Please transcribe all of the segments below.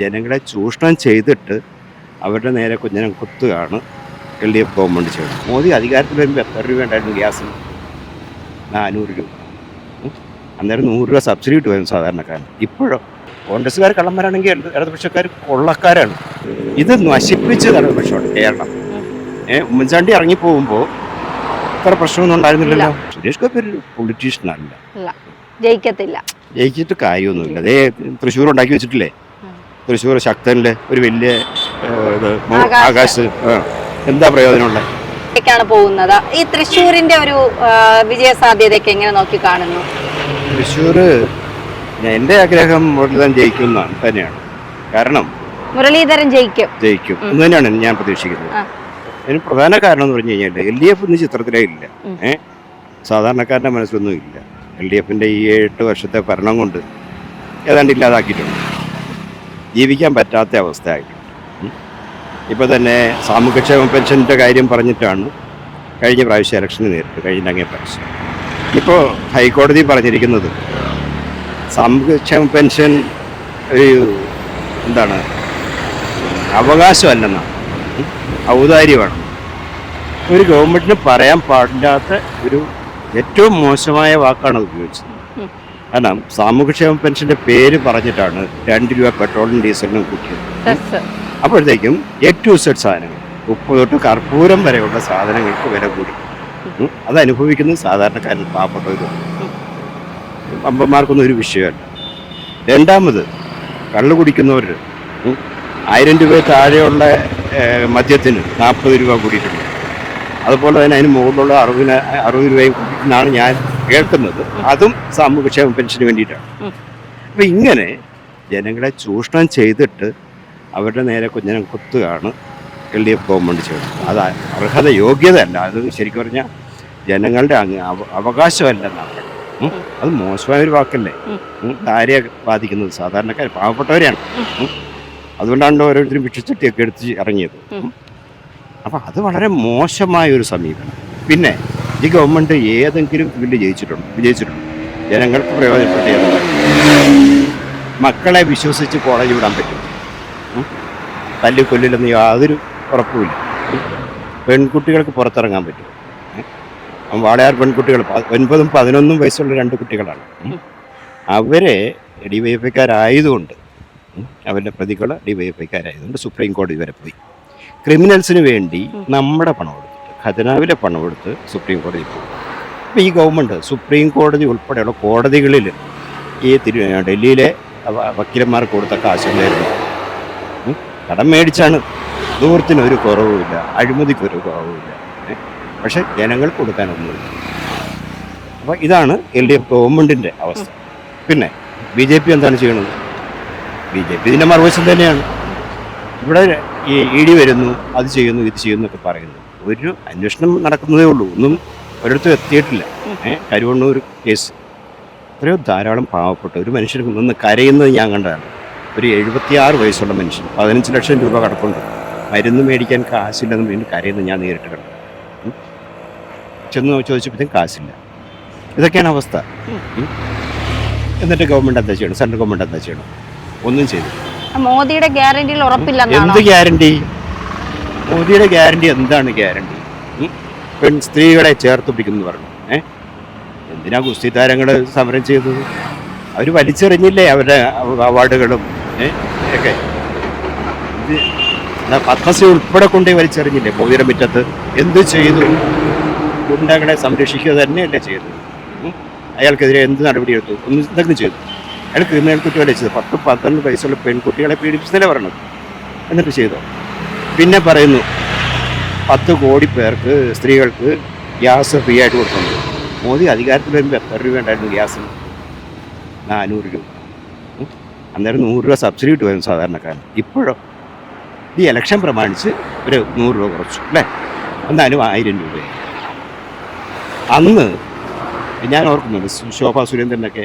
ജനങ്ങളെ ചൂഷണം ചെയ്തിട്ട് അവരുടെ നേരെ കുഞ്ഞിനെ കുത്തുകയാണ് എൽ ഡി എഫ് ഗവൺമെന്റ് ചെയ്യുന്നത്. മോദി അധികാരത്തിൽ വരുമ്പോൾ എത്ര രൂപ ഉണ്ടായിരുന്നു ഗ്യാസിന് നാനൂറ് രൂപ. അന്നേരം നൂറ് രൂപ സബ്സിഡി കിട്ടുമായിരുന്നു സാധാരണക്കാരൻ ഇപ്പോഴോ? കോൺഗ്രസ്സുകാർ കള്ളന്മാരാണെങ്കിൽ ഇടതുപക്ഷക്കാർ കൊള്ളക്കാരാണ്. ഇത് നശിപ്പിച്ച് ഇടതുപക്ഷമാണ് കേരളം. ഏഹ് ഉമ്മൻചാണ്ടി ഇറങ്ങിപ്പോകുമ്പോൾ അത്ര ഇത്ര പ്രശ്നമൊന്നും ഉണ്ടായിരുന്നില്ലല്ലോ. സുരേഷ് ഗോപി ഒരു പൊളിറ്റീഷ്യനല്ല അല്ല. ജയിക്കത്തില്ല. ജയിച്ചിട്ട് കാര്യമൊന്നുമില്ല. അതേ തൃശ്ശൂർ ഉണ്ടാക്കി വെച്ചിട്ടില്ലേ. തൃശ്ശൂർ ശക്തനിലെ ഒരു വലിയ ആകാശം ഇത് ആകാശ്. എന്താ പ്രയോജനമുള്ളത്? ാണ് പോകുന്നത്. ഈ തൃശ്ശൂരിന്റെ ഒരു വിജയ സാധ്യതയൊക്കെ എങ്ങനെ നോക്കി കാണുന്നു? തൃശ്ശൂർ എന്റെ ആഗ്രഹം മുരളീധരൻ ജയിക്കും തന്നെയാണ്. കാരണം മുരളീധരൻ ജയിക്കും. ജയിക്കും. എന്ന് തന്നെയാണ് ഞാൻ പ്രതീക്ഷിക്കുന്നത്. അതിന് പ്രധാന കാരണം എന്ന് പറഞ്ഞു കഴിഞ്ഞാൽ എൽ ഡി എഫ് ഇന്ന് ചിത്രത്തിലേ ഇല്ല. ഏഹ് സാധാരണക്കാരന്റെ മനസ്സിലൊന്നും ഇല്ല. എൽ ഡി എഫിന്റെ ഈ എട്ട് വർഷത്തെ ഭരണം കൊണ്ട് ഏതാണ്ട് ഇല്ലാതാക്കിയിട്ടുണ്ട്. ജീവിക്കാൻ പറ്റാത്ത അവസ്ഥയായിട്ടുണ്ട്. ഇപ്പോൾ തന്നെ സാമൂഹ്യക്ഷേമ പെൻഷന്റെ കാര്യം പറഞ്ഞിട്ടാണ് കഴിഞ്ഞ പ്രാവശ്യം ഇലക്ഷന് നേരിട്ട് കഴിഞ്ഞ അങ്ങേ പ്രാവശ്യം. ഇപ്പോൾ ഹൈക്കോടതി പറഞ്ഞിരിക്കുന്നത് സാമൂഹ്യക്ഷേമ പെൻഷൻ ഒരു എന്താണ് അവകാശമല്ലെന്നാണ്. ഔദാര്യമാണ്. ഒരു ഗവൺമെന്റിന് പറയാൻ പാടില്ലാത്ത ഒരു ഏറ്റവും മോശമായ വാക്കാണ് ഉപയോഗിച്ചത്. കാരണം സാമൂഹ്യക്ഷേമ പെൻഷന്റെ പേര് പറഞ്ഞിട്ടാണ് രണ്ട് രൂപ പെട്രോളിനും ഡീസലിനും കൂട്ടിയത്. അപ്പോഴത്തേക്കും എ ടു സെഡ് സാധനങ്ങൾ ഉപ്പ് തൊട്ട് കർപ്പൂരം വരെയുള്ള സാധനങ്ങൾക്ക് വില കൂടി. അത് അനുഭവിക്കുന്നത് സാധാരണക്കാരൻ പാവപ്പെട്ടവരും അമ്പന്മാർക്കൊന്നും ഒരു വിഷയമല്ല. രണ്ടാമത് കള്ളു കുടിക്കുന്നവർ ആയിരം രൂപ താഴെയുള്ള മദ്യത്തിന് നാൽപ്പത് രൂപ കൂടിയിട്ടുണ്ട്. അതുപോലെ തന്നെ അതിന് മുകളിലുള്ള അറുപതിന് അറുപത് രൂപയും കൂടിയിട്ടാണ് ഞാൻ കേൾക്കുന്നത് അതും സാമൂഹ്യക്ഷേമ പെൻഷന് വേണ്ടിയിട്ടാണ്. അപ്പം ഇങ്ങനെ ജനങ്ങളെ ചൂഷണം ചെയ്തിട്ട് അവരുടെ നേരെ കുഞ്ഞിനെ കുത്തുകയാണ് എൽ ഡി എഫ് ഗവൺമെന്റ് ചെയ്യുന്നത്. അത് അർഹത യോഗ്യതയല്ല അത് ശരിക്കും പറഞ്ഞാൽ ജനങ്ങളുടെ അങ്ങ് അവ- അവകാശമല്ലെന്നാണ്. അത് മോശമായ ഒരു വാക്കല്ലേ. ആരെയാ ബാധിക്കുന്നത് സാധാരണക്കാർ പാവപ്പെട്ടവരെയാണ്. അതുകൊണ്ടാണ് ഓരോരുത്തരും ഭിക്ഷച്ചട്ടിയൊക്കെ എടുത്ത് ഇറങ്ങിയത്. അപ്പം അത് വളരെ മോശമായ ഒരു സമീപനം. പിന്നെ ഈ ഗവൺമെന്റ് ഏതെങ്കിലും ഇതിൽ ജയിച്ചിട്ടുണ്ട് വിജയിച്ചിട്ടുണ്ട് ജനങ്ങൾക്ക് പ്രയോജനപ്പെട്ട ഏതെങ്കിലും? മക്കളെ വിശ്വസിച്ച് കോളേജ് വിടാൻ പറ്റും ഉം. തല്ലി കൊല്ലില്ലെന്ന് യാതൊരു ഉറപ്പുമില്ല. പെൺകുട്ടികൾക്ക് പുറത്തിറങ്ങാൻ പറ്റും. വാളയാർ പെൺകുട്ടികൾ ഒൻപതും പതിനൊന്നും വയസ്സുള്ള രണ്ട് കുട്ടികളാണ്. അവരെ ഡി വൈ എഫ് ഐക്കാരായതുകൊണ്ട് അവരുടെ പ്രതികൾ ഡി വൈ എഫ് ഐക്കാരായതുകൊണ്ട് സുപ്രീം കോടതി വരെ പോയി ക്രിമിനൽസിന് വേണ്ടി നമ്മുടെ പണം എടുത്തിട്ട് ഖജനാവിലെ പണം എടുത്ത് സുപ്രീം കോടതി പോകും അപ്പോൾ ഈ ഗവൺമെന്റ് സുപ്രീം കോടതി ഉൾപ്പെടെയുള്ള കോടതികളിൽ ഈ തിരു ഡൽഹിയിലെ വക്കീലന്മാർക്ക് കൊടുത്ത കാശുണ്ടായിരുന്നു. കടം മേടിച്ചാണ്. ദൂരത്തിന് ഒരു കുറവുമില്ല അഴിമതിക്ക് ഒരു കുറവുമില്ല പക്ഷേ ജനങ്ങൾ കൊടുക്കാനൊന്നുമില്ല അപ്പോൾ ഇതാണ് എൽ ഡി എഫ് ഗവൺമെന്റിന്റെ അവസ്ഥ. പിന്നെ ബി ജെ പി എന്താണ് ചെയ്യുന്നത് ബി ജെ പി ഇതിന്റെ മറുവശം തന്നെയാണ്. ഇവിടെ ഈ ഇ ഡി വരുന്നു അത് ചെയ്യുന്നു ഇത് ചെയ്യുന്നു എന്നൊക്കെ പറയുന്നു ഒരു അന്വേഷണം നടക്കുന്നതേ ഉള്ളൂ. ഒന്നും ഒരിടത്തും എത്തിയിട്ടില്ല. ഏഹ് കരുവണ്ണൂർ കേസ്. എത്രയോ ധാരാളം പാവപ്പെട്ട ഒരു മനുഷ്യൻ നിന്ന് കരയുന്നത് ഞാൻ കണ്ടതാണ്. ഒരു എഴുപത്തിയാറ് വയസ്സുള്ള മനുഷ്യൻ പതിനഞ്ച് ലക്ഷം രൂപ കടപ്പുണ്ട്. മരുന്ന് മേടിക്കാൻ കാശില്ലെന്ന് വീണ്ടും കരയുന്നത് ഞാൻ നേരിട്ട് കണ്ടു. ചെന്ന് ചോദിച്ചപ്പോഴത്തേക്കും കാശില്ല. ഇതൊക്കെയാണ് അവസ്ഥ. എന്നിട്ട് ഗവൺമെന്റ് എന്താ ചെയ്യണം? സെൻട്രൽ ഗവൺമെന്റ് എന്താ ചെയ്യണം? ഒന്നും ചെയ്തു മോദിയുടെ ഗ്യാരണ്ടിയിൽ ഉറപ്പില്ല എന്ത് ഗ്യാരണ്ടി? മോദിയുടെ ഗ്യാരണ്ടി എന്താണ് ഗ്യാരണ്ടി? പെൺ സ്ത്രീകളെ ചേർത്ത് പിടിക്കുന്നു പറഞ്ഞു. ഏഹ് എന്തിനാ ഗുസ്തി താരങ്ങൾ സമരം ചെയ്തത് അവർ വലിച്ചെറിഞ്ഞില്ലേ അവരുടെ അവാർഡുകളും? ഒക്കെ. ഇത് പത്മശ്രീ ഉൾപ്പെടെ കൊണ്ടേ വലിച്ചെറിഞ്ഞില്ലേ മോദിയുടെ മുറ്റത്ത്? എന്ത് ചെയ്തു? ഗുണ്ടകളെ സംരക്ഷിക്കുക തന്നെയല്ലേ ചെയ്തത്? അയാൾക്കെതിരെ എന്ത് നടപടിയെടുത്തു ഒന്നും എന്തെങ്കിലും ചെയ്തു. അയാൾ ക്രിമിനൽ കുറ്റമല്ലേ ചെയ്തു പത്ത് പന്ത്രണ്ട് വയസ്സുള്ള പെൺകുട്ടികളെ പീഡിപ്പിച്ചതല്ലേ പറഞ്ഞത്? എന്നിട്ട് ചെയ്തോ? പിന്നെ പറയുന്നു പത്ത് കോടി പേർക്ക് സ്ത്രീകൾക്ക് ഗ്യാസ് ഫ്രീ ആയിട്ട് കൊടുക്കുന്നു. മോദി അധികാരത്തിൽ വരുമ്പോൾ എത്ര രൂപ ഉണ്ടായിരുന്നു ഗ്യാസിന്? നാനൂറ് രൂപ. അന്നേരം നൂറ് രൂപ സബ്സിഡി കിട്ടുമായിരുന്നു സാധാരണക്കാരൻ ഇപ്പോഴോ? ഈ ഇലക്ഷൻ പ്രമാണിച്ച് ഒരു നൂറ് രൂപ കുറച്ചു അല്ലേ? എന്നാലും ആയിരം രൂപ അന്ന് ഞാൻ ഓർക്കുന്നുണ്ട് ശോഭാ സുരേന്ദ്രനൊക്കെ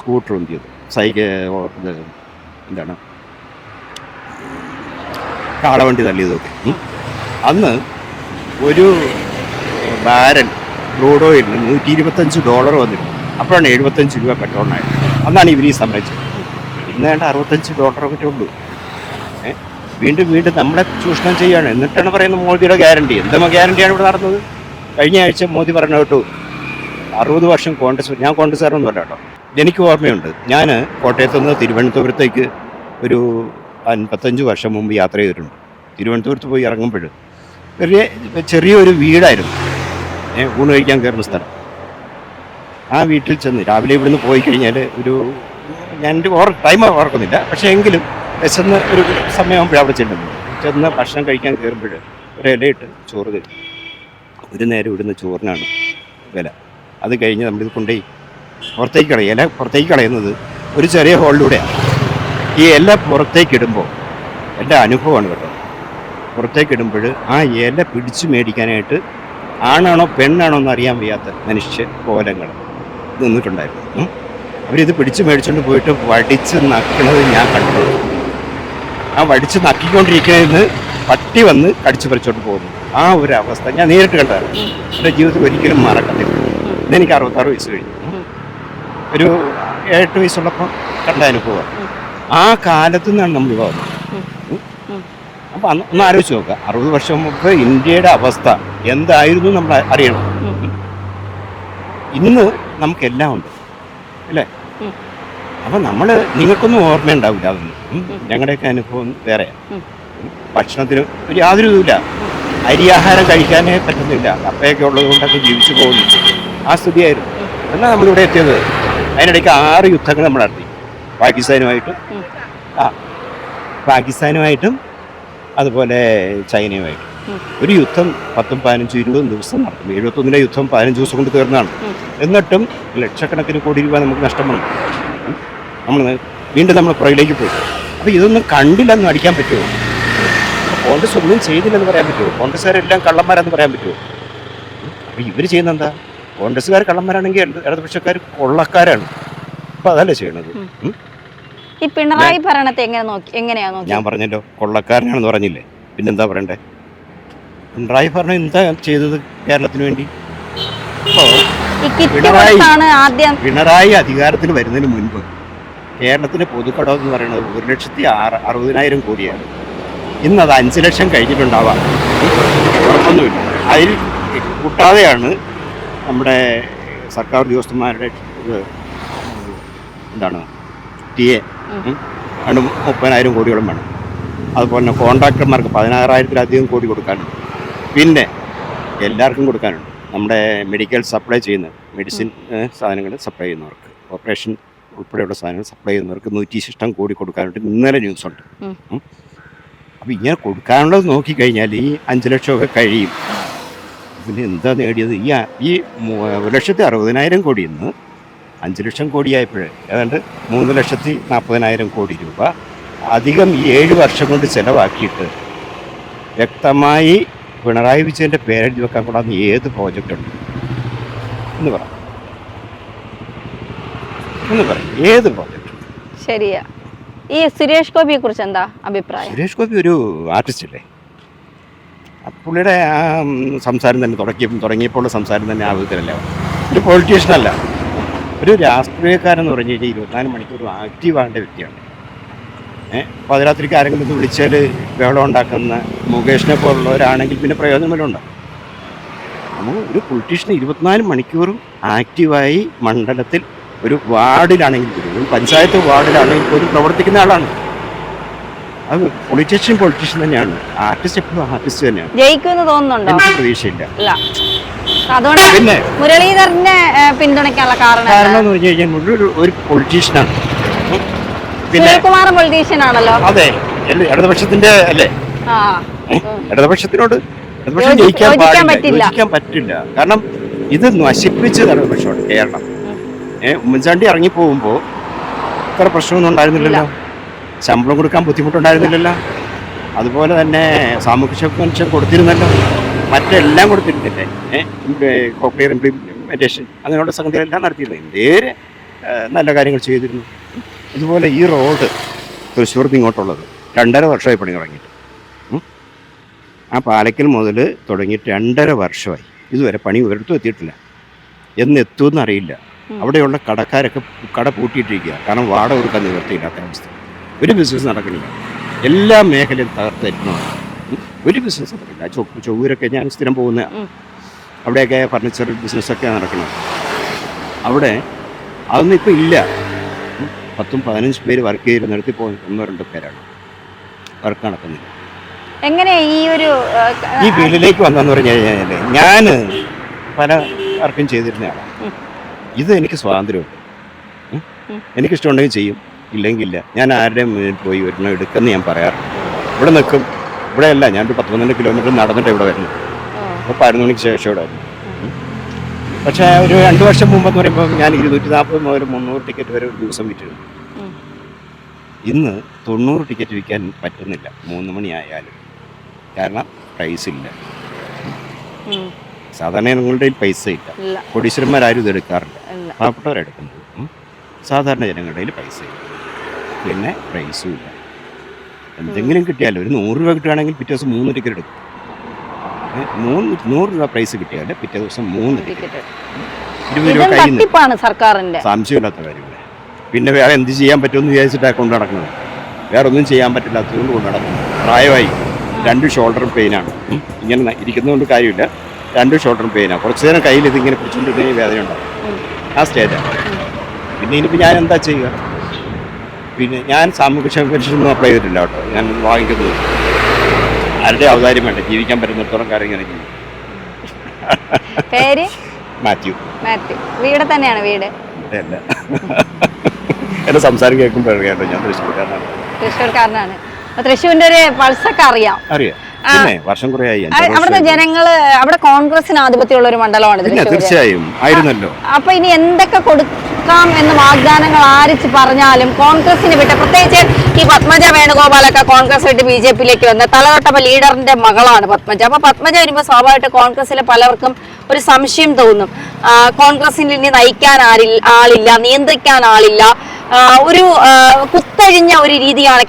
സ്കൂട്ടർ ഉന്തിയത്. സൈക്കിൾ എന്താണ്? കാളവണ്ടി തള്ളിയതൊക്കെ. അന്ന് ഒരു ബാരൽ ക്രൂഡ് ഓയിലിന് നൂറ്റി ഇരുപത്തഞ്ച് ഡോളർ വന്നിരുന്നു. അപ്പോഴാണ് എഴുപത്തഞ്ച് രൂപ പെട്രോളിനായത് അന്നാണ് ഇവർ ഈ സമരം ഇന്ന് വേണ്ട അറുപത്തഞ്ച് ഡോളർ മറ്റേ ഉള്ളൂ വീണ്ടും വീണ്ടും നമ്മളെ ചൂഷണം ചെയ്യുകയാണ്. എന്നിട്ടാണ് പറയുന്നത് മോദിയുടെ ഗ്യാരണ്ടി. എന്തും ഗ്യാരണ്ടിയാണ് ഇവിടെ നടന്നത്? കഴിഞ്ഞ ആഴ്ച മോദി പറഞ്ഞു കേട്ടോ. അറുപത് വർഷം കോൺഗ്രസ് ഞാൻ കോൺഗ്രസ്സുകാരൊന്നും അല്ല കേട്ടോ. എനിക്ക് ഓർമ്മയുണ്ട്. ഞാൻ കോട്ടയത്തുനിന്ന് തിരുവനന്തപുരത്തേക്ക് ഒരു അൻപത്തഞ്ച് വർഷം മുമ്പ് യാത്ര ചെയ്തിട്ടുണ്ട്. തിരുവനന്തപുരത്ത് പോയി ഇറങ്ങുമ്പോൾ ചെറിയ ചെറിയൊരു വീടായിരുന്നു. ഊണ് കഴിക്കാൻ കയറുന്ന സ്ഥലം. ആ വീട്ടിൽ ചെന്ന് രാവിലെ ഇവിടുന്ന് പോയി കഴിഞ്ഞാൽ ഒരു ഞാൻ ഓർ ടൈം ഓർക്കുന്നില്ല. പക്ഷേ എങ്കിലും വിശന്ന് ഒരു സമയമാകുമ്പോഴേ അവിടെ ചെല്ലുന്നു ചെന്ന് ഭക്ഷണം കഴിക്കാൻ കയറുമ്പോൾ ഒരു ഇലയിട്ട് ചോറ് തരും ഒരു നേരം ഇവിടുന്ന് ചോറിനാണ് വില. അത് കഴിഞ്ഞ് നമ്മളിത് കൊണ്ടുപോയി പുറത്തേക്ക് കളയും. പുറത്തേക്ക് കളയുന്നത് ഒരു ചെറിയ ഹോളിലൂടെയാണ്. ഈ ഇല പുറത്തേക്കിടുമ്പോൾ എന്റെ അനുഭവമാണ് കേട്ടോ. പുറത്തേക്കിടുമ്പോൾ ആ ഇല പിടിച്ചു മേടിക്കാനായിട്ട് ആണാണോ പെണ്ണാണോ എന്ന് അറിയാൻ വയ്യാത്ത മനുഷ്യ കോലങ്ങൾ നിന്നിട്ടുണ്ടായിരുന്നു. അവരിത് പിടിച്ചു മേടിച്ചുകൊണ്ട് പോയിട്ട് വടിച്ച് നക്കുന്നത് ഞാൻ കണ്ടു. ആ വടിച്ച് നക്കിക്കൊണ്ടിരിക്കുന്നതിന് പട്ടി വന്ന് കടിച്ചു പറിച്ചോണ്ട് പോകുന്നു. ആ ഒരു അവസ്ഥ ഞാൻ നേരിട്ട് കണ്ടതാണ്. എന്റെ ജീവിതത്തിൽ ഒരിക്കലും മറക്കത്തില്ല. ഇതെനിക്ക് അറുപത്താറ് വയസ്സ് കഴിഞ്ഞു. ഒരു ഏഴെട്ട് വയസ്സുള്ളപ്പോൾ കണ്ട അനുഭവമാണ്. ആ കാലത്തു നിന്നാണ് നമ്മൾ പോകുന്നത് അപ്പൊ അന്ന് ഒന്ന് ആലോചിച്ച് നോക്കുക അറുപത് വർഷം മുമ്പ് ഇന്ത്യയുടെ അവസ്ഥ എന്തായിരുന്നു നമ്മൾ അറിയണം. ഇന്ന് നമുക്കെല്ലാം ഉണ്ട്. അല്ലേ? അപ്പൊ നമ്മൾ നിങ്ങൾക്കൊന്നും ഓർമ്മയുണ്ടാവില്ല അതൊന്നും. ഞങ്ങളുടെയൊക്കെ അനുഭവം വേറെ. ഉം. ഭക്ഷണത്തിന് ഒരു യാതൊരു ഇതുമില്ല. അരിയാഹാരം കഴിക്കാനേ പറ്റുന്നില്ല. കപ്പയൊക്കെ ഉള്ളത് കൊണ്ടൊക്കെ ജീവിച്ചു പോകുന്നു. ആ സ്ഥിതിയായിരുന്നു. എന്നാൽ നമ്മളിവിടെ എത്തിയത്? അതിനിടയ്ക്ക് ആറ് യുദ്ധങ്ങൾ നമ്മൾ നടത്തി. പാകിസ്ഥാനുമായിട്ടും ആ പാകിസ്ഥാനുമായിട്ടും അതുപോലെ ചൈനയുമായിട്ടും. ഒരു യുദ്ധം പത്തും പതിനഞ്ചും ഇരുപതും ദിവസം നടക്കും. എഴുപത്തൊന്നിലെ യുദ്ധം പതിനഞ്ച് ദിവസം കൊണ്ട് തീർന്നതാണ്. എന്നിട്ടും ലക്ഷക്കണക്കിന് കോടി രൂപ നമുക്ക് നഷ്ടം വന്നു നമ്മൾ വീണ്ടും നമ്മൾ പുറകിലേക്ക് പോയി. അപ്പോൾ ഇതൊന്നും കണ്ടില്ലെന്ന് അടിക്കാൻ പറ്റുമോ? കോൺഗ്രസ് ഒന്നും ചെയ്തില്ലെന്ന് പറയാൻ പറ്റുമോ? കോൺഗ്രസ്സുകാരെല്ലാം കള്ളന്മാരെന്ന് പറയാൻ പറ്റുമോ? അപ്പോൾ ഇവർ ചെയ്യുന്ന എന്താ കോൺഗ്രസ്സുകാർ കള്ളന്മാരാണെങ്കിൽ ഇടത് ഇടതുപക്ഷക്കാർ കൊള്ളക്കാരാണ്. അപ്പോൾ അതല്ലേ ചെയ്യണത്. ഈ പിണറായി ഭരണത്തെ എങ്ങനെ നോക്കി എങ്ങനെയാ നോക്കി? ഞാൻ പറഞ്ഞല്ലോ കൊള്ളക്കാരനാണെന്ന് പറഞ്ഞില്ലേ? പിന്നെന്താ പറയണ്ടേ? പിണറായി ഭരണം എന്താ ചെയ്തത് കേരളത്തിന് വേണ്ടി? ആദ്യം പിണറായി അധികാരത്തിൽ വരുന്നതിന് മുൻപ് കേരളത്തിന്റെ പൊതുക്കടം എന്ന് പറയുന്നത് ഒരു ലക്ഷത്തി ആറ് അറുപതിനായിരം കോടിയാണ്. ഇന്ന് അത് അഞ്ച് ലക്ഷം കഴിഞ്ഞിട്ടുണ്ടാവാം. കുഴപ്പമൊന്നുമില്ല അതിൽ കൂട്ടാതെയാണ് നമ്മുടെ സർക്കാർ ഉദ്യോഗസ്ഥന്മാരുടെ എന്താണ് ടി എ ആണ് മുപ്പതിനായിരം കോടിയോളം വേണം. അതുപോലെ തന്നെ കോൺട്രാക്ടർമാർക്ക് പതിനാറായിരത്തിലധികം കോടി കൊടുക്കാനുണ്ട്. പിന്നെ എല്ലാവർക്കും കൊടുക്കാനുണ്ട്. നമ്മുടെ മെഡിക്കൽ സപ്ലൈ ചെയ്യുന്ന മെഡിസിൻ സാധനങ്ങൾ സപ്ലൈ ചെയ്യുന്നവർക്ക്. ഓപ്പറേഷൻ ഉൾപ്പെടെയുള്ള സാധനങ്ങൾ സപ്ലൈ ചെയ്യുന്നവർക്ക് നൂറ്റി ശിഷ്ടം കോടി കൊടുക്കാനായിട്ട് ഇന്നലെ ന്യൂസ് ഉണ്ട്. ഉം. അപ്പോൾ ഇങ്ങനെ കൊടുക്കാനുള്ളത് നോക്കിക്കഴിഞ്ഞാൽ ഈ അഞ്ച് ലക്ഷമൊക്കെ കഴിയും. പിന്നെ എന്താ നേടിയത്? ഈ ഈ ഒരു ലക്ഷത്തി അറുപതിനായിരം കോടിയിൽ നിന്ന് അഞ്ച് ലക്ഷം കോടിയായപ്പോഴേ. ഏതാണ്ട് മൂന്ന് ലക്ഷത്തി നാൽപ്പതിനായിരം കോടി രൂപ. അധികം ഈ ഏഴ് വർഷം കൊണ്ട് ചിലവാക്കിയിട്ട് വ്യക്തമായി പിണറായി വിജയന്റെ പേരെഴുതി വെക്കാൻ കൂടാതെ ഏത് പ്രോജക്റ്റ് ഉണ്ട്? എന്ന് പറ. എന്ന് പറ. ഏത് പ്രോജക്റ്റ് ശരിയാ. ഈ സുരേഷ് ഗോപിയെ കുറിച്ച് എന്താ അഭിപ്രായം? സുരേഷ് ഗോപി ഒരു ആർട്ടിസ്റ്റ് അല്ലേ? പുള്ളിയുടെ ആ സംസാരം തന്നെ തുടക്കി തുടങ്ങിയപ്പോൾ സംസാരം തന്നെ ആ വിധത്തിലല്ലേ? ഒരു പൊളിറ്റീഷ്യൻ ഒരു രാഷ്ട്രീയക്കാരെന്ന് പറഞ്ഞു കഴിഞ്ഞാൽ ഇരുപത്തിനാല് മണിക്കൂർ ആക്റ്റീവ് ആകേണ്ട വ്യക്തിയാണ്. ഏഹ് പാതിരാത്രിക്ക് ആരെങ്കിലും വിളിച്ചാൽ ബഹളം ഉണ്ടാക്കുന്ന മുകേഷിനെ പോലുള്ളവരാണെങ്കിൽ പിന്നെ പ്രയോജനം വല്ലതും ഉണ്ടോ? നമ്മൾ ഒരു പൊളിറ്റീഷ്യൻ ഇരുപത്തിനാല് മണിക്കൂറും ആക്റ്റീവായി മണ്ഡലത്തിൽ ഒരു വാർഡിലാണെങ്കിൽ പോലും ഒരു പഞ്ചായത്ത് വാർഡിലാണെങ്കിൽ പോലും പ്രവർത്തിക്കുന്ന ആളാണ്. അത് പൊളിറ്റീഷ്യൻ പൊളിറ്റീഷ്യൻ തന്നെയാണ്. ആർട്ടിസ്റ്റ് എപ്പോഴും ആർട്ടിസ്റ്റ് തന്നെയാണ്. ജയിക്കുമെന്ന് തോന്നുന്നുണ്ടോ? പ്രതീക്ഷയില്ല. അതുകൊണ്ട് പിന്നെ മുരളീധരനെ പിന്തുണയ്ക്കാനുള്ള കാരണം? കാരണം എന്ന് പറഞ്ഞു കഴിഞ്ഞാൽ ഒരു- പൊളിറ്റീഷ്യനാണ് സുനിൽകുമാർ പൊളിറ്റീഷ്യൻ ആണല്ലോ. അതെ. ഇടതുപക്ഷത്തിന്റെ അല്ലേ? ഇടതുപക്ഷത്തിനോട് ഇടതുപക്ഷം ജയിക്കാൻ പറ്റില്ല. പറ്റില്ല. കാരണം ഇത് നശിപ്പിച്ചത് ഇടതുപക്ഷമാണ് കേരളം. ഉമ്മൻചാണ്ടി ഇറങ്ങി പോകുമ്പോൾ ഇത്ര പ്രശ്നമൊന്നും ഉണ്ടായിരുന്നില്ലല്ലോ. ശമ്പളം കൊടുക്കാൻ ബുദ്ധിമുട്ടുണ്ടായിരുന്നില്ലല്ലോ. അതുപോലെ തന്നെ സാമൂഹ്യ പെൻഷൻ കൊടുത്തിരുന്നല്ലോ. മറ്റെല്ലാം കൊടുത്തിട്ടുണ്ട് കോക്ലിയർ ഇംപ്ലിമെന്റേഷൻ അങ്ങനെയുള്ള സംഗതികളെല്ലാം നടത്തിയിരുന്നു എന്തേര് നല്ല കാര്യങ്ങൾ ചെയ്തിരുന്നു. അതുപോലെ ഈ റോഡ് തൃശ്ശൂർ നിന്ന് ഇങ്ങോട്ടുള്ളത് രണ്ടര വർഷമായി പണി തുടങ്ങിയിട്ട്. ആ പാലക്കൽ മുതൽ തുടങ്ങിയിട്ട് രണ്ടര വർഷമായി. ഇതുവരെ പണി ഒരിടത്തും എത്തിയിട്ടില്ല. എന്ന് എത്തുമെന്ന് അറിയില്ല. അവിടെയുള്ള കടക്കാരൊക്കെ കട പൂട്ടിയിട്ടിരിക്കുക കാരണം വാടക കൊടുക്കാൻ നിവൃത്തിയില്ലാത്ത അവസ്ഥ. ഒരു ബിസിനസ് നടക്കുന്നില്ല. എല്ലാ മേഖലയും തകർത്തിരുന്നതാണ് ഒരു ബിസിനസ് പറയില്ല ചൊവ്വൂരൊക്കെ ഞാൻ സ്ഥിരം പോകുന്ന അവിടെയൊക്കെ ഫർണിച്ചർ ബിസിനസ്സൊക്കെ നടക്കണം. അവിടെ അതൊന്നും ഇപ്പം ഇല്ല. പത്തും പതിനഞ്ച് പേര് വർക്ക് ചെയ്യുന്നിടത്ത് ഇപ്പോൾ ഒന്നോ രണ്ടോ പേരാണ്. വർക്ക് നടക്കുന്നില്ല എങ്ങനെ ഈ ഒരു ഈ ഫീൽഡിലേക്ക് വന്നെന്ന് പറഞ്ഞു കഴിഞ്ഞാൽ ഞാൻ പല വർക്കും ചെയ്തിരുന്നയാളാണ് ഉം. ഇത് എനിക്ക് സ്വാതന്ത്ര്യമുണ്ട്. എനിക്കിഷ്ടമുണ്ടെങ്കിൽ ചെയ്യും. ഇല്ലെങ്കിൽ ഇല്ല. ഞാൻ ആരുടെയും പോയി ഒരെണ്ണം എടുക്കുമെന്ന് ഞാൻ പറയാറുണ്ട്. ഇവിടെ നിൽക്കും. ഇവിടെ അല്ല ഞാനൊരു പത്ത് പന്ത്രണ്ട് കിലോമീറ്റർ നടന്നിട്ട് ഇവിടെ വരുന്നത്. ഓ, അപ്പോൾ പതിനൊന്ന് മണിക്ക് ശേഷം ഇവിടെ വരുന്നു. പക്ഷേ ഒരു രണ്ട് വർഷം മുമ്പെന്ന് പറയുമ്പോൾ ഞാൻ ഇരുന്നൂറ്റി നാൽപ്പത് മുതൽ മുന്നൂറ് ടിക്കറ്റ് വരെ ഒരു ദിവസം വിറ്റിരുന്നു. ഇന്ന് തൊണ്ണൂറ് ടിക്കറ്റ് വിൽക്കാൻ പറ്റുന്നില്ല. മൂന്ന് മണിയായാലും കാരണം പ്രൈസ് ഇല്ല. സാധാരണ നിങ്ങളുടെ കയ്യിൽ പൈസ ഇല്ല. ഇല്ല. കോടീശ്വരന്മാരും ഇത് എടുക്കാറില്ല. പാവപ്പെട്ടവരെടുക്കുന്നു പാവപ്പെട്ടവരെടുക്കുന്നത് സാധാരണ ജനങ്ങളുടെ പൈസ ഇല്ല. പിന്നെ പ്രൈസും ഇല്ല. എന്തെങ്കിലും കിട്ടിയാലും ഒരു നൂറ് രൂപ കിട്ടുകയാണെങ്കിൽ പിറ്റേ ദിവസം മൂന്ന് ടിക്കറ്റ് എടുക്കും. മൂന്ന് നൂറ് രൂപ പ്രൈസ് കിട്ടിയാൽ പിറ്റേ ദിവസം മൂന്ന് ടിക്കറ്റ് ഇരുപത് രൂപ കയ്യിൽ സംശയമില്ലാത്ത കാര്യമില്ല പിന്നെ വേറെ എന്ത് ചെയ്യാൻ പറ്റുമെന്ന് വിചാരിച്ചിട്ടാണ് കൊണ്ട് നടക്കുന്നത്? വേറെ ഒന്നും ചെയ്യാൻ പറ്റില്ലാത്തതുകൊണ്ട് കൊണ്ട് നടക്കുന്നത്. പ്രായമായി രണ്ട് ഷോൾഡറും പെയിനാണ്. ഇങ്ങനെ ഇരിക്കുന്നതുകൊണ്ട് കാര്യമില്ല. രണ്ട് ഷോൾഡറും പെയിനാണ് കുറച്ച് നേരം കയ്യിൽ ഇതിങ്ങനെ പിടിച്ചുകൊണ്ടിരിക്കുന്ന വേദന ഉണ്ടാവും ആ. സ്റ്റേജാണ് പിന്നെ ഇനിയിപ്പോൾ ഞാൻ എന്താ ചെയ്യുക? പിന്നെ ഞാൻ സാമൂഹ്യക്ഷേമ പെൻഷനൊന്നും അപ്ലൈ ചെയ്തിട്ടില്ല കേട്ടോ. ഞാൻ വാങ്ങിക്കുന്നത് ആരുടെ അവതാരം വേണ്ട. ജീവിക്കാൻ പറ്റുന്നിടത്തോളം കാര്യം ഇങ്ങനെ ചെയ്യും പേര്? മാത്യു. മാത്യു. വീട് തന്നെയാണ് വീട്? ഇവിടെ അല്ല എന്നെ സംസാരം കേൾക്കുമ്പോൾ കേട്ടോ. ഞാൻ തൃശ്ശൂർക്കാരനാണ്. തൃശ്ശൂർക്കാരനാണ്. തൃശ്ശൂരിന്റെ ഒരു പൾസൊക്കെ അറിയാം. അറിയാം. വർഷം അവിടുത്തെ. ജനങ്ങൾ അവിടെ കോൺഗ്രസിന് ആധിപത്യമുള്ള ഒരു മണ്ഡലമാണ് തീർച്ചയായും. ആയിരുന്നല്ലോ. അപ്പൊ ഇനി എന്തൊക്കെ കൊടുക്കാം എന്ന് വാഗ്ദാനങ്ങൾ ആരിച്ച് പറഞ്ഞാലും കോൺഗ്രസിന് വിട്ട് പ്രത്യേകിച്ച് ഈ പത്മജ വേണുഗോപാലൊക്കെ കോൺഗ്രസ് വിട്ട് ബി ജെ പിയിലേക്ക് വന്ന തലതൊട്ടപ്പ ലീഡറിന്റെ മകളാണ് പത്മജ. അപ്പൊ പത്മജ വരുമ്പോൾ സ്വാഭാവികമായിട്ട് കോൺഗ്രസിലെ പലർക്കും ഒരു സംശയം തോന്നും. കോൺഗ്രസിന് ഇനി നയിക്കാൻ ആളില്ല നിയന്ത്രിക്കാൻ ആളില്ല. ഒരു കുത്തഴിഞ്ഞ ഒരു രീതിയാണ്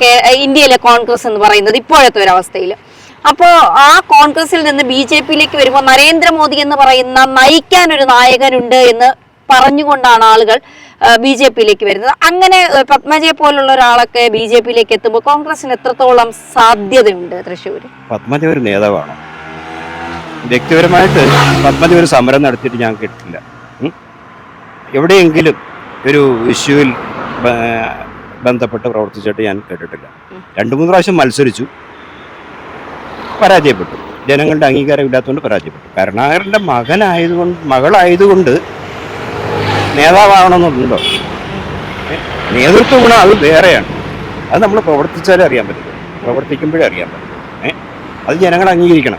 ഇന്ത്യയിലെ കോൺഗ്രസ് എന്ന് പറയുന്നത് ഇപ്പോഴത്തെ ഒരു അവസ്ഥയിൽ. അപ്പോൾ ആ കോൺഗ്രസിൽ നിന്ന് ബി ജെ പിയിലേക്ക് വരുമ്പോൾ നരേന്ദ്രമോദി എന്ന് പറയുന്ന നയിക്കാൻ ഒരു നായകനുണ്ട് എന്ന് പറഞ്ഞുകൊണ്ടാണ് ആളുകൾ ബി ജെ പിയിലേക്ക് വരുന്നത്. അങ്ങനെ പത്മജയെ പോലുള്ള ഒരാളൊക്കെ ബി ജെ പിയിലേക്ക് എത്തുമ്പോൾ കോൺഗ്രസിന് എത്രത്തോളം സാധ്യതയുണ്ട് തൃശ്ശൂർ പത്മജ ഒരു നേതാവാണ്. വ്യക്തിപരമായിട്ട് പത്മജ ഒരു സമരം നടത്തിയിട്ട് ഞാൻ കേട്ടിട്ടില്ല. എവിടെയെങ്കിലും ഒരു ഇഷ്യൂവിൽ ബന്ധപ്പെട്ട് പ്രവർത്തിച്ചിട്ട് ഞാൻ കേട്ടിട്ടില്ല. രണ്ടു മൂന്ന് പ്രാവശ്യം മത്സരിച്ചു. പരാജയപ്പെട്ടു. ജനങ്ങളുടെ അംഗീകാരം ഇല്ലാത്തതുകൊണ്ട് പരാജയപ്പെട്ടു. കരുണാകരന്റെ മകനായതുകൊണ്ട് മകളായതുകൊണ്ട് നേതാവാകണമെന്നുണ്ടോ? നേതൃത്വ ഗുണം അത് വേറെയാണ്. അത് നമ്മൾ പ്രവർത്തിച്ചാലേ അറിയാൻ പറ്റും. പ്രവർത്തിക്കുമ്പോഴേ അറിയാൻ പറ്റും. ഏഹ് അത് ജനങ്ങൾ അംഗീകരിക്കണം.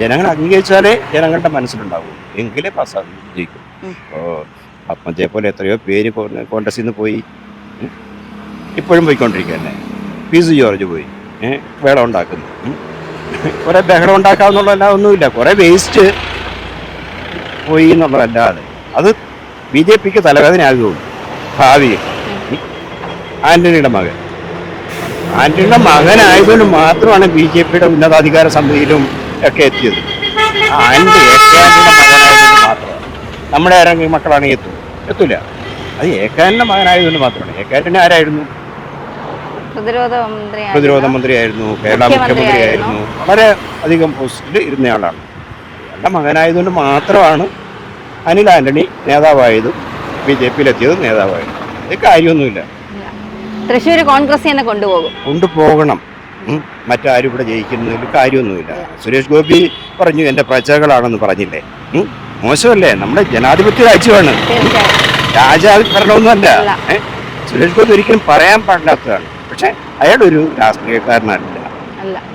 ജനങ്ങൾ അംഗീകരിച്ചാലേ ജനങ്ങളുടെ മനസ്സിലുണ്ടാവും. എങ്കിലേ പാസ്സാകും. ജയിക്കും. ഓ ഇപ്പോൾ പത്മജയെ പോലെ എത്രയോ പേര് കോൺഗ്രസിൽ നിന്ന് പോയി. ഇപ്പോഴും പോയിക്കൊണ്ടിരിക്കുക തന്നെ പി സി ജോർജ് പോയി. ഏഹ് ബഹളം ഉണ്ടാക്കുന്നു. കുറേ ബഹളം ഉണ്ടാക്കാമെന്നുള്ളതല്ല ഒന്നുമില്ല. കുറേ വേസ്റ്റ് പോയി എന്നുള്ളതല്ലാതെ. അത് ബി ജെ പിക്ക് തലവേദനയാകും ഭാവിയിൽ ഉം. ആന്റണിയുടെ മകൻ. ആന്റണിയുടെ മകനായതുകൊണ്ട് മാത്രമാണ് ബി ജെ പിയുടെ ഉന്നതാധികാര സമിതിയിലും ഒക്കെ എത്തിയത്. ആന്റി ഏക്കാനിയുടെ മകനായതുകൊണ്ട് മാത്രമാണ് നമ്മുടെ ആരെങ്കിലും മക്കളാണെങ്കിൽ എത്തും എത്തൂല. അത് ഏക്കാനിന്റെ മകനായതുകൊണ്ട് മാത്രമാണ്. ഏക്കാനിന് ആരായിരുന്നു? പ്രതിരോധ മന്ത്രി പ്രതിരോധ മന്ത്രിയായിരുന്നു. കേരള മുഖ്യമന്ത്രിയായിരുന്നു. വളരെ അധികം പോസ്റ്റിൽ ഇരുന്നയാളാണ് എന്റെ മകനായതുകൊണ്ട് മാത്രമാണ് അനിൽ ആന്റണി നേതാവായതും ബി ജെ പിയിലെത്തിയതും നേതാവായതും. ഇത് കാര്യമൊന്നുമില്ല. തൃശ്ശൂർ കോൺഗ്രസ് തന്നെ കൊണ്ടുപോകും. കൊണ്ടുപോകണം. മറ്റാരും ഇവിടെ ജയിക്കുന്നതിൽ കാര്യമൊന്നുമില്ല. സുരേഷ് ഗോപി പറഞ്ഞു എന്റെ പ്രജകളാണെന്ന് പറഞ്ഞില്ലേ? മോശമല്ലേ? നമ്മുടെ ജനാധിപത്യ രാജ്യമാണ്. തീർച്ചയായും. രാജാവ് ഭരണമൊന്നുമല്ല സുരേഷ് ഗോപി ഒരിക്കലും പറയാൻ പാടില്ലാത്തതാണ്. പക്ഷെ അയാളൊരു രാഷ്ട്രീയക്കാരനല്ല.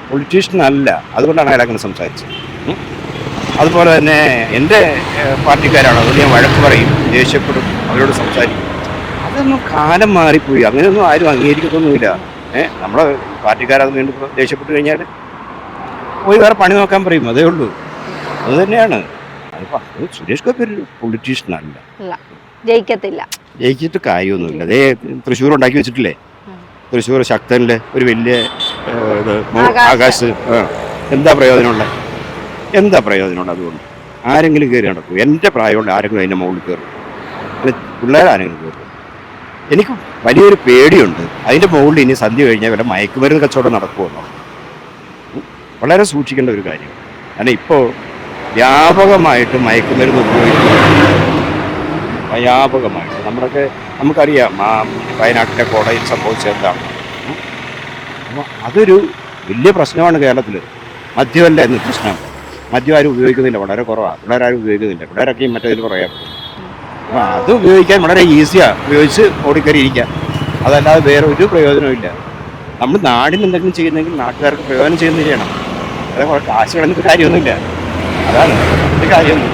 പൊളിറ്റീഷ്യൻ അല്ല. അതുകൊണ്ടാണ് അയാൾ അങ്ങനെ സംസാരിച്ചത്. അതുപോലെ തന്നെ എന്റെ പാർട്ടിക്കാരാണ്. അതുകൊണ്ട് ഞാൻ വഴക്ക് പറയും ദേഷ്യപ്പെടും അവരോട് സംസാരിക്കും. അതൊന്നും കാലം മാറിപ്പോയി. അങ്ങനെയൊന്നും ആരും അംഗീകരിക്കത്തൊന്നുമില്ല. ഏഹ് നമ്മളെ പാർട്ടിക്കാരത് വീണ്ടും ദേഷ്യപ്പെട്ട് കഴിഞ്ഞാൽ പോയി വേറെ പണി നോക്കാൻ പറയും. അതേ ഉള്ളൂ. അത് തന്നെയാണ്. അതിപ്പോൾ അത് സുരേഷ് ഗോപി ഒരു പൊളിറ്റീഷ്യൻ അല്ല. അല്ല ജയിക്കത്തില്ല. ജയിച്ചിട്ട് കാര്യമൊന്നുമില്ല. അതേ തൃശ്ശൂർ ഉണ്ടാക്കി വെച്ചിട്ടില്ലേ. തൃശ്ശൂർ ശക്തനിലെ ഒരു വലിയ ഇത് ആകാശ്. ആകാശ്. എന്താ പ്രയോജനമുള്ള എന്താ പ്രയോജനമുണ്ട് അതുകൊണ്ട്? ആരെങ്കിലും കയറി നടക്കും. എന്റെ പ്രായമുണ്ട് ആരെങ്കിലും അതിന്റെ മുകളിൽ കയറും അല്ല പിള്ളേരാരെങ്കിലും കയറും എനിക്ക് വലിയൊരു പേടിയുണ്ട്. അതിന്റെ മുകളിൽ ഇനി സന്ധ്യ കഴിഞ്ഞാൽ വല്ല മയക്കുമരുന്ന് കച്ചവടം നടക്കുമെന്നോ? ഉം. വളരെ സൂക്ഷിക്കേണ്ട ഒരു കാര്യം. കാരണം ഇപ്പോൾ വ്യാപകമായിട്ട് മയക്കുമരുന്ന് ഉപയോഗിക്കുന്നു വ്യാപകമായിട്ട്. നമ്മളൊക്കെ നമുക്കറിയാം ആ വയനാട്ടിലെ കോടതിയിൽ സംഭവിച്ചെന്താണ് അപ്പോൾ അതൊരു വലിയ പ്രശ്നമാണ് കേരളത്തിൽ. മദ്യമല്ല എന്ന് പ്രശ്നം. മദ്യം ആരും ഉപയോഗിക്കുന്നില്ല. വളരെ കുറവാണ് പിള്ളേരാരും ഉപയോഗിക്കുന്നില്ല. പിള്ളേരൊക്കെ മറ്റേതിൽ പറയാം അപ്പം അത് ഉപയോഗിക്കാൻ വളരെ ഈസിയാണ് ഉപയോഗിച്ച് ഓടിക്കറി ഇരിക്കാം അതല്ലാതെ വേറെ ഒരു പ്രയോജനവും ഇല്ല. നമ്മൾ നാടിന് എന്തെങ്കിലും ചെയ്യുന്നെങ്കിൽ നാട്ടുകാർക്ക് പ്രയോജനം ചെയ്യുന്ന ചെയ്യണം. അതെ കുറേ കാശ് കളഞ്ഞിട്ട് കാര്യമൊന്നുമില്ല. അതാണ് ഒരു കാര്യമൊന്നും